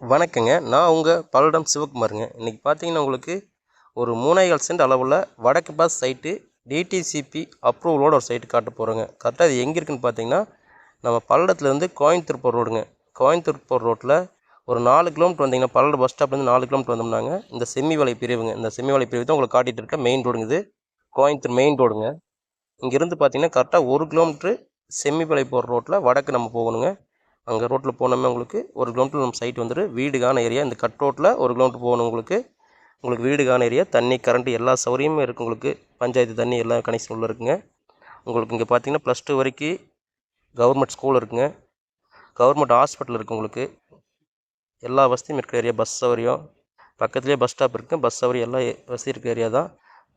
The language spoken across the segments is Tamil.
வணக்கங்க. நான் உங்கள் பல்லடம் சிவகுமாருங்க. இன்றைக்கி பார்த்தீங்கன்னா உங்களுக்கு ஒரு மூணாயிரம் சென்ட் அளவில் வடக்கு பாஸ் சைட்டு டிடிசிபி அப்ரூவலோட ஒரு சைட்டு காட்ட போகிறோங்க கரெக்டாக இது எங்கே இருக்குன்னு பார்த்தீங்கன்னா நம்ம பல்லடத்துலேருந்து கோயம்புத்தூர் போகிற ரோடுங்க. கோயம்புத்தூர் போகிற ரோட்டில் ஒரு நாலு கிலோமீட்டர் வந்தீங்கன்னா பல்லடம் பஸ் ஸ்டாப்லேருந்து நாலு கிலோமீட்டர் வந்தோம்னாங்க. இந்த செம்மிவலை பிரிவுங்க. இந்த செம்மிவலை பிரிவு தான் உங்களுக்கு காட்டிகிட்டு இருக்க மெயின் ரோடுங்க இது. கோயம்புத்தூர் மெயின் ரோடுங்க இங்கேருந்து பார்த்தீங்கன்னா கரெக்டாக ஒரு கிலோமீட்ரு செம்மிவலை போகிற ரோட்டில் வடக்கு நம்ம போகணுங்க. அங்கே ரோட்டில் போனோமே உங்களுக்கு ஒரு கிலோமீட்டர் நம்ம சைட் வந்துட்டு வீடுகான ஏரியா இந்த கட் ரோட்டில் ஒரு கிலோமீட்டர் போகணும் உங்களுக்கு. உங்களுக்கு வீடுகான ஏரியா தண்ணி கரண்ட் எல்லா சௌகரியமும் இருக்குது உங்களுக்கு. பஞ்சாயத்து தண்ணி எல்லா கனெக்ஷன் உள்ள இருக்குங்க. உங்களுக்கு இங்கே பார்த்தீங்கன்னா ப்ளஸ் டூ வரைக்கும் கவர்மெண்ட் ஸ்கூல் இருக்குங்க. கவர்மெண்ட் ஹாஸ்பிட்டல் இருக்குது உங்களுக்கு. எல்லா வசதியும் இருக்கிற ஏரியா பஸ் சௌகரியம் பக்கத்துலேயே பஸ் ஸ்டாப் இருக்குது பஸ் சௌகரியம் எல்லா வசதி இருக்கிற ஏரியா தான்.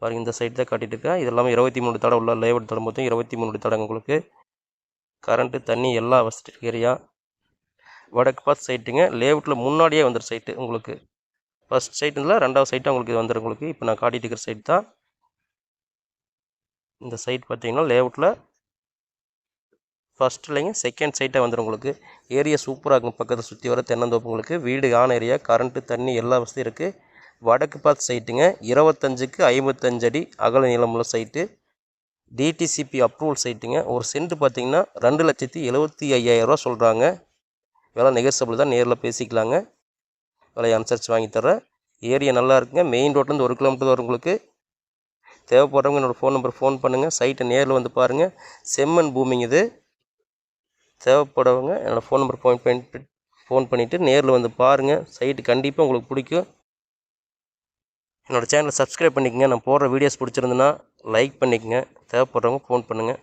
பாருங்க இந்த சைட் தான் காட்டிட்டு இருக்கேன். இது எல்லாமே இருபத்தி மூணு தடை உள்ள லேஅவுட் தடம் மொத்தம் இருபத்தி மூணு தடங்க உங்களுக்கு. கரண்ட்டு தண்ணி எல்லா வசதி இருக்கிற ஏரியா வடக்கு பார்த்து சைட்டுங்க லேவுட்டில் முன்னாடியே வந்துடும் சைட்டு உங்களுக்கு. ஃபஸ்ட் சைட்டுல ரெண்டாவது சைட்டு உங்களுக்கு வந்துடும் உங்களுக்கு. இப்போ நான் காட்டிட்டு இருக்கிற சைட் தான். இந்த சைட் பார்த்தீங்கன்னா லேஅவுட்டில் ஃபஸ்ட் இல்லைங்க செகண்ட் சைட்டாக வந்துடும் உங்களுக்கு. ஏரியா சூப்பராக இருக்கும் பக்கத்தில் சுற்றி வர தென்னந்தோப்பு உங்களுக்கு. வீடு ஆன் ஏரியா கரண்ட்டு தண்ணி எல்லா வசதியும் இருக்குது வடக்கு பார்த்து சைட்டுங்க இருபத்தஞ்சுக்கு ஐம்பத்தஞ்சு அடி அகல நீளமுள்ள சைட்டு டிடிசிபி அப்ரூவல் சைட்டுங்க ஒரு சென்ட் பார்த்தீங்கன்னா ரெண்டு லட்சத்தி எழுபத்தி ஐயாயிரரூவா சொல்கிறாங்க விலை நெகசபிள் தான் நேரில் பேசிக்கலாங்க. விலையை அனுசரித்து வாங்கி தர்றேன். ஏரியா நல்லா இருக்குங்க. மெயின் ரோட்லேருந்து ஒரு கிலோமீட்டர் வரும் உங்களுக்கு. தேவைப்படுறவங்க என்னோடய ஃபோன் நம்பர் ஃபோன் பண்ணுங்கள் சைட்டை நேரில் வந்து பாருங்கள் செம்மண் பூமிங்க இது. தேவைப்படுறவங்க என்னோடய ஃபோன் நம்பர் ஃபோன் பண்ணிட்டு ஃபோன் பண்ணிவிட்டு நேரில் வந்து பாருங்கள் சைட்டு கண்டிப்பாக உங்களுக்கு பிடிக்கும். என்னோடய சேனலை சப்ஸ்கிரைப் பண்ணிக்கோங்க. நான் போடுற வீடியோஸ் பிடிச்சிருந்துன்னா லைக் பண்ணிக்கோங்க. தேவைப்படுறவங்க ஃபோன் பண்ணுங்கள்